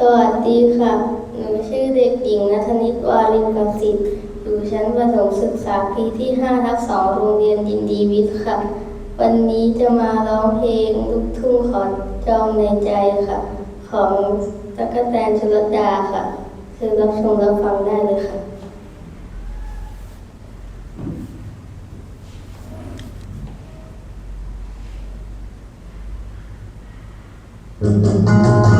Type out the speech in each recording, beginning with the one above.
สวัสดีค่ะ หนูชื่อเด็กหญิงนัทนิตวารินประสิทธิ์อยู่ชั้นประถมศึกษาปีที่5ทับ2โรงเรียนยินดีวิทย์ค่ะ วันนี้จะมาร้องเพลงลูกทุ่งขอจองในใจค่ะ ของตะกะแตนชลดาค่ะคือรับชมรับฟังได้เลยค่ะ Thank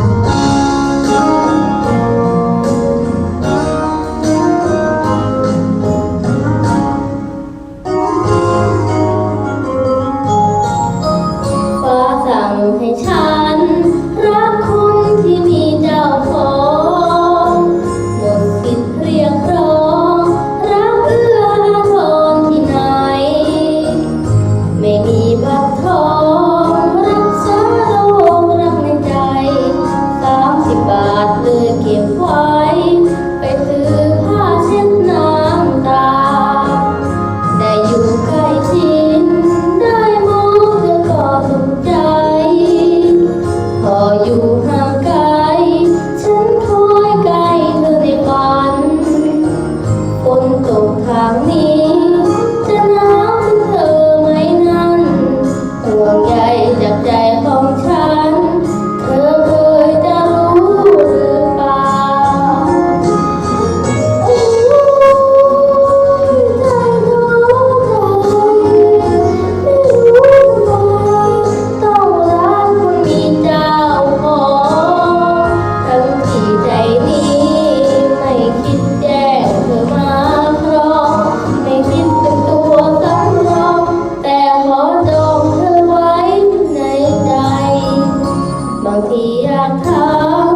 转头。